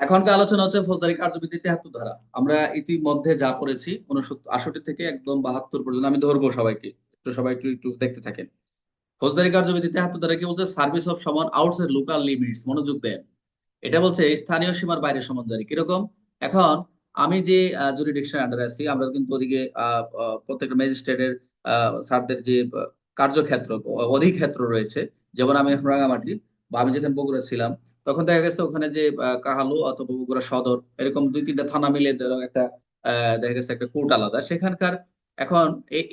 এখনকার আলোচনা হচ্ছে ফৌজদারি কার্যবিধি তেহাত্তর ধারা। আমরা ইতিমধ্যে যা পড়েছি, উনসত্তর আষট্টি থেকে একদম বাহাত্তর পর্যন্ত, আমি ধরবো সবাইকে একটু সবাই একটু একটু দেখতে থাকেন। ফৌজদারি কার্যবিধি তেহাত্তর ধারা কি বলছে? Service of summons outside local limits মনোযোগ দেন। এটা বলছে, স্থানীয় সীমার বাইরে সমান জারি, কীরকম? এখন, আমি যে জুরিডিকশন আন্ডারে আছি, আমরা কিন্তু ওদিকে প্রত্যেকটা ম্যাজিস্ট্রেটের স্যারদের যে কার্যক্ষেত্র, অধিক্ষেত্র রয়েছে, যেমন আমি রাঙামাটি বা আমি যেখানে বগুড়া ছিলাম, তখন দেখা গেছে ওখানে যে কাহালু অথবা বগুড়া সদর, এরকম দুই তিনটা থানা মিলে একটা দেখা গেছে একটা কোর্ট আলাদা। সেখানকার এখন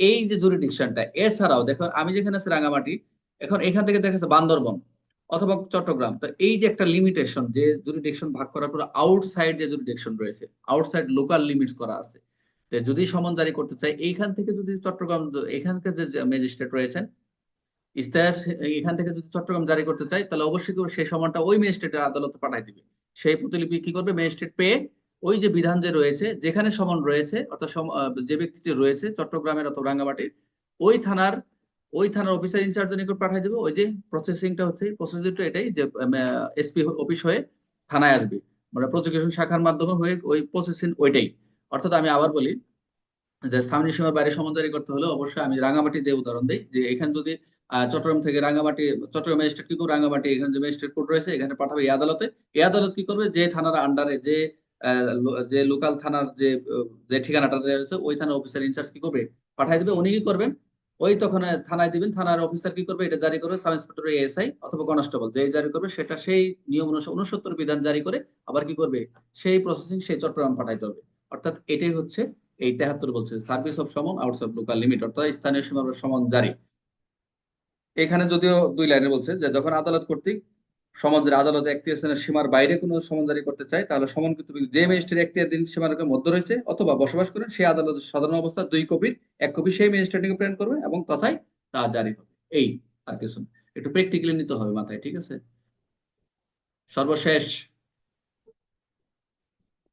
এই যে জুরিডিকশনটা এছাড়াও দেখো, আমি যেখানে আছি রাঙামাটি, এখন এখান থেকে দেখা যাচ্ছে বান্দরবন অথবা চট্টগ্রাম। তো এই যে একটা লিমিটেশন যে জুরিডিকশন ভাগ করার পর আউটসাইড যে জুরিডিকশন রয়েছে আউটসাইড লোকাল লিমিটস করা আছে। যদি সমন জারি করতে চাই, এইখান থেকে যদি চট্টগ্রাম, এখানকার যে ম্যাজিস্ট্রেট রয়েছেন ইস্তাহার এখান থেকে যদি চট্টগ্রাম জারি করতে চাই তাহলে অবশ্যই সেই সময়টা ওই ম্যাজিস্ট্রেটের আদালতে পাঠাই দিবে। সেই প্রতিলিপি কি করবে? ম্যাজিস্ট্রেট পেয়ে ওই যে বিধান যে রয়েছে, যেখানে সমন রয়েছে, অর্থাৎ যে ব্যক্তিটি রয়েছে, চট্টগ্রামের অথবা রাঙ্গামাটির, ওই থানার ওই থানার অফিসার ইনচার্জের নিকট পাঠাই দেবে। ওই যে প্রসেসিংটা হচ্ছে প্রসিডিউরটা এটাই যে এসপি অফিস হয়ে থানায় আসবে। মানে প্রসিকিউশন শাখার মাধ্যমে হয়ে ওই প্রসেসিং ওইটাই। অর্থাৎ আমি আবার বলি যে স্থানীয় সীমার বাইরে সমানজারি করতে হলে অবশ্যই আমি রাঙামাটি দিয়ে উদাহরণ দিই যে এখানে যদি চট্টগ্রাম থেকে রাঙামাটি, চট্টগ্রাম ম্যাজিস্ট্রেট কি করবে? রাঙামাটি এখানে যে ম্যাজিস্ট্রেট কোর্ট রয়েছে, এখানে পাঠাবে এই আদালতে এই আদালত কি করবে? যে থানার আন্ডারে যে যে লোকাল থানার যে যে ঠিকানাটা হয়েছে, ওই থানার অফিসার ইনচার্জ কি করবে? পাঠাই দিবে, উনি কি করবেন? ওই তখন থানায় দিবেন। থানার অফিসার কি করবে? এটা জারি করবে সাব ইন্সপেক্টর এএসআই অথবা কনস্টেবল যে জারি করবে, সেটা সেই নিয়ম উনসত্তর বিধান জারি করে আবার কি করবে? সেই প্রসেসিং সেই চট্টগ্রাম পাঠাইতে হবে। অর্থাৎ এটাই হচ্ছে এই তেহাত্তর বলছে service of summons outside local limit অর্থাৎ স্থানীয় সীমা বা সমন জারি। এখানে যদিও দুই লাইনে বলছে যে, যখন আদালত কর্তৃক সমাজের আদালতে এখতিয়ার সীমার বাইরে কোনো সমন জারি করতে চায়, তাহলে সমন কিন্তু যে ম্যাজিস্ট্রেট এখতিয়ার দিন সীমার মধ্যে রয়েছে অথবা বসবাস করেন, সেই আদালতের সাধারণ অবস্থা দুই কপির, এক কপি সেই ম্যাজিস্ট্রেটকে প্রেরণ করবে এবং তথায় তা জারি হবে। এই আর কিছু একটু প্র্যাকটিক্যালি নিতে হবে মাথায়, ঠিক আছে? সর্বশেষ